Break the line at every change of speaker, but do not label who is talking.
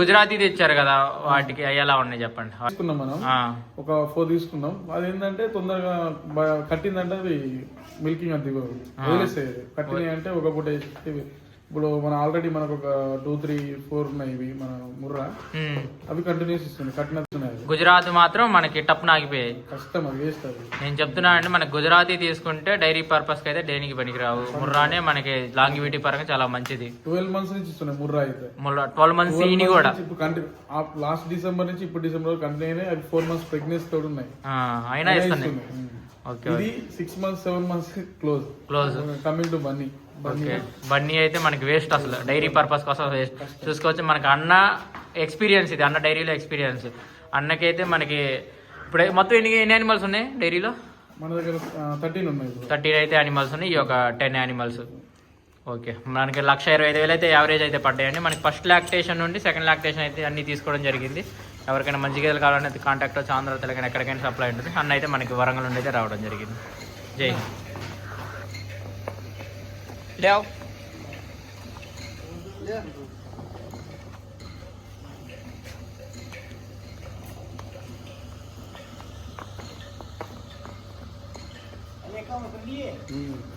గుజరాతీ తెచ్చారు కదా వాటికి అవి ఎలా ఉన్నాయి చెప్పండి.
తీసుకున్నాం మనం.
ఆ,
ఒక ఫోర్ తీసుకున్నాం. అది ఏంటంటే తొందరగా బ- కట్టిందంటే అది మిల్కింగ్ అది. కట్టినాయి అంటే ఒక పూట వేసి ఇప్పుడు మన ఆల్రెడీ మనకు ఒక టూ త్రీ ఫోర్ ఉన్నాయి ఇవి మన ముర్రా.
ఉమ్.
అవి కంటిన్యూస్ ఇస్తుంది. అది
గుజరాత్ మాత్రం మనకి టప్పు ఆగిపోయాయి
కష్టం
నేను చెప్తున్నానంటే మనకి గుజరాతీ తీసుకుంటే డైరీ పర్పస్కి అయితే దేనికి పనికిరావు. ముర్రానే మనకి లాంగివిటీ పరంగా చాలా మంచిది.
ట్వెల్వ్ మంత్స్ నుంచి ఇస్తున్నాయి ముర్రా అయితే.
ముర్రా ట్వెల్వ్ మంత్స్ ఈని కూడా.
లాస్ట్ డిసెంబర్ నుంచి ఇప్పుడు డిసెంబర్ కంటిన్యూ అయినాయి. అవి ఫోర్ మంత్స్ ప్రెగ్నెన్సీ తోడు ఉన్నాయి.
అయినా ఇస్తున్నాయి. ఓకే
ఇది six months seven months close
close
coming to Banni
Banni అయితే మనకి వేస్ట్ అసలు. డైరీ పర్పస్ కోసం వేస్ట్ చూసుకోవచ్చు మనకి అన్న ఎక్స్పీరియన్స్ ఇది. అన్న డైరీలో ఎక్స్పీరియన్స్ అన్నకైతే మనకి ఇప్పుడు మొత్తం ఎన్ని ఎన్ని యానిమల్స్ ఉన్నాయి డైరీలో
మన దగ్గర థర్టీన్ ఉన్నాయి ఇప్పుడు.
థర్టీన్ అయితే యానిమల్స్ ఉన్నాయి ఈ ఒక టెన్ యానిమల్స్ ఓకే మనకి లక్ష ఇరవై ఐదు వేలు అయితే యావరేజ్ అయితే పడ్డాయండి. మనకి ఫస్ట్ లాక్టేషన్ నుండి సెకండ్ లాక్టేషన్ అయితే అన్ని తీసుకోవడం జరిగింది. ఎవరికైనా మంచి గేదెలు కావాలంటే అయితే కాంటాక్ట్ వచ్చి ఆంధ్ర తెలంగాణ ఎక్కడికైనా సప్లై ఉంటుంది. అన్న అయితే మనకి వరంగల్ నుండి అయితే రావడం జరిగింది. జై హింద్. లేవ్